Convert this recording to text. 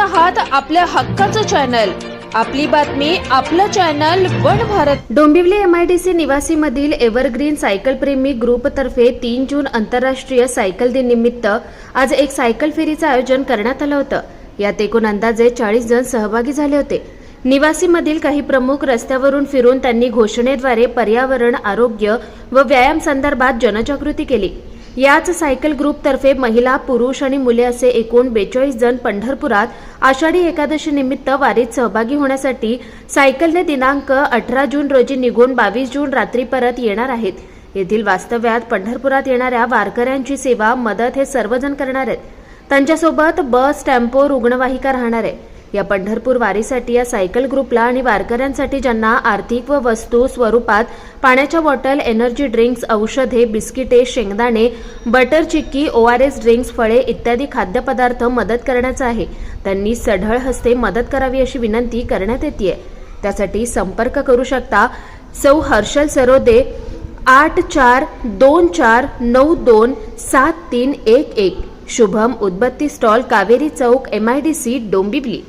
आहात आपल्या हक्काचं चॅनल. आपली बातमी आपलं channel one Bharat. Dombivli MIDC निवासीमधील evergreen cycle प्रेमी ग्रुपतर्फे तीन जून आंतरराष्ट्रीय सायकल दिन निमित्त आज एक सायकल फेरीचं आयोजन करण्यात आलं होतं. यात एकूण अंदाजे चाळीस जण सहभागी झाले होते. निवासीमधील काही प्रमुख रस्त्यावरून फिरून त्यांनी घोषणेद्वारे पर्यावरण आरोग्य व व्यायाम संदर्भात जनजागृती केली. याच सायकल ग्रुपतर्फे महिला पुरुष आणि मुले असे एकूण बेचाळीस जण पंढरपुरात आषाढी एकादशी निमित्त वारीत सहभागी होण्यासाठी सायकलने दिनांक अठरा जून रोजी निघून बावीस जून रात्री परत येणार आहेत. येथील वास्तव्यात पंढरपुरात येणाऱ्या वारकऱ्यांची सेवा मदत हे सर्वजण करणार आहेत. त्यांच्यासोबत बस टेम्पो रुग्णवाहिका राहणार आहे. या पंढरपूर वारीसाठी या सायकल ग्रुपला आणि वारकऱ्यांसाठी ज्यांना आर्थिक व वस्तू स्वरूपात पाण्याच्या बॉटल एनर्जी ड्रिंक्स औषधे बिस्किटे शेंगदाणे butter chikki O R S drinks फळे इत्यादी खाद्यपदार्थ मदत करण्याचं आहे. त्यांनी सढळ हस्ते मदत करावी अशी विनंती करण्यात येते त्यासाठी संपर्क करू शकता सौ हर्षल सरोदे आठ चार दोन चार नऊ दोन सात तीन एक एक. शुभम उदबत्ती stall Kaveri Chowk M I D C Dombivli.